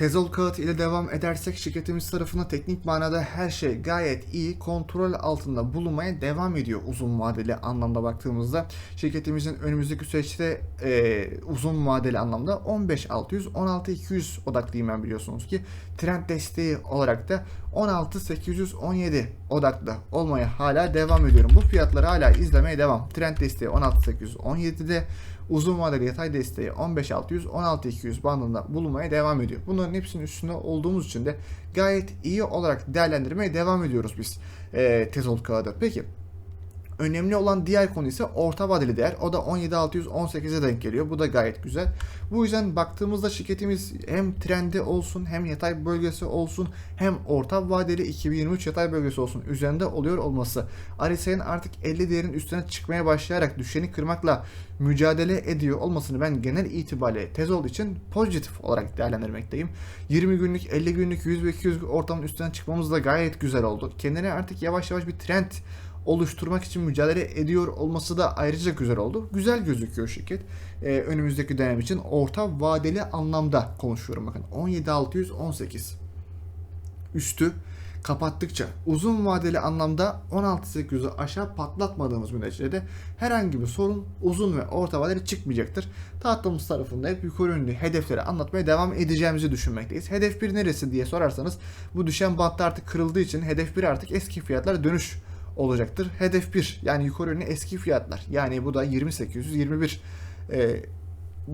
Tezol kağıt ile devam edersek şirketimiz tarafından teknik manada her şey gayet iyi kontrol altında bulunmaya devam ediyor uzun vadeli anlamda baktığımızda. Şirketimizin önümüzdeki süreçte e, uzun vadeli anlamda 15600 16200 odaklıyım ben biliyorsunuz ki trend desteği olarak da 16817 odaklı olmaya hala devam ediyorum. Bu fiyatları hala izlemeye devam. Trend desteği 16817'de uzun vadeli yatay desteği 15600-16200 bandında bulunmaya devam ediyor. Bunların hepsinin üstünde olduğumuz için de gayet iyi olarak değerlendirmeye devam ediyoruz biz e, tezol kağıdı. Peki Önemli olan diğer konu ise orta vadeli değer. O da 17618'e denk geliyor. Bu da gayet güzel. Bu yüzden baktığımızda şirketimiz hem trendi olsun hem yatay bölgesi olsun hem orta vadeli 2023 yatay bölgesi olsun üzerinde oluyor olması. RSI'nin artık 50 değerin üstüne çıkmaya başlayarak düşeni kırmakla mücadele ediyor olmasını ben genel itibariyle tez olduğu için pozitif olarak değerlendirmekteyim. 20 günlük, 50 günlük, 100 ve 200 ortamın üstüne çıkmamız da gayet güzel oldu. Kendine artık yavaş yavaş bir trend oluşturmak için mücadele ediyor olması da ayrıca güzel oldu. Güzel gözüküyor şirket. Ee, önümüzdeki dönem için orta vadeli anlamda konuşuyorum bakın. 17618 üstü kapattıkça uzun vadeli anlamda 16.800'ü aşağı patlatmadığımız müddetçe de herhangi bir sorun uzun ve orta vadeli çıkmayacaktır. Tahtımız tarafında hep yukarı yönlü hedefleri anlatmaya devam edeceğimizi düşünmekteyiz. Hedef 1 neresi diye sorarsanız bu düşen bantta artık kırıldığı için hedef 1 artık eski fiyatlara dönüş olacaktır. Hedef 1 yani yukarı yönlü eski fiyatlar. Yani bu da 2821. Ee,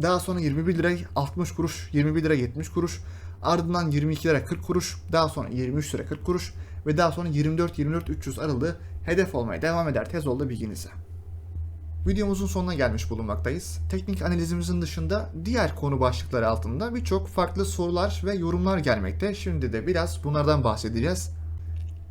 daha sonra 21 lira 60 kuruş, 21 lira 70 kuruş. Ardından 22 lira 40 kuruş, daha sonra 23 lira 40 kuruş ve daha sonra 24 24 300 aralığı hedef olmaya devam eder tez oldu bilginize. Videomuzun sonuna gelmiş bulunmaktayız. Teknik analizimizin dışında diğer konu başlıkları altında birçok farklı sorular ve yorumlar gelmekte. Şimdi de biraz bunlardan bahsedeceğiz.